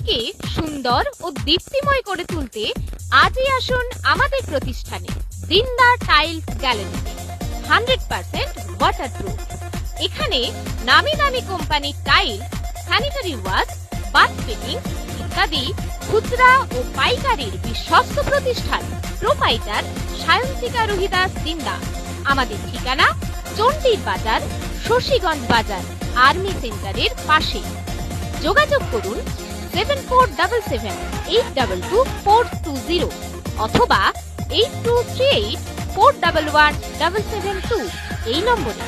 বাড়িকে সুন্দর ও দীপ্তিময় করে তুলতে আজই আসুন আমাদের প্রতিষ্ঠানে দিনদা টাইলস গ্যালারিতে হান্ড্রেড পার্সেন্ট ওয়াটারপ্রুফ এখানে নামি দামি কোম্পানির tile sanitary wash bath fitting ইত্যাদি খুচরা ও পাইকারির বিশ্বস্ত প্রতিষ্ঠান। প্রোপাইটার সায়ন্তিকা রোহিদাস দিন্দা আমাদের ঠিকানা চণ্ডীর বাজার, শশীগঞ্জ বাজার, আর্মি সেন্টারের পাশে। যোগাযোগ করুন seven four double seven eight double two four two zero অথবা eight two three eight four double one double seven two এই নম্বরে।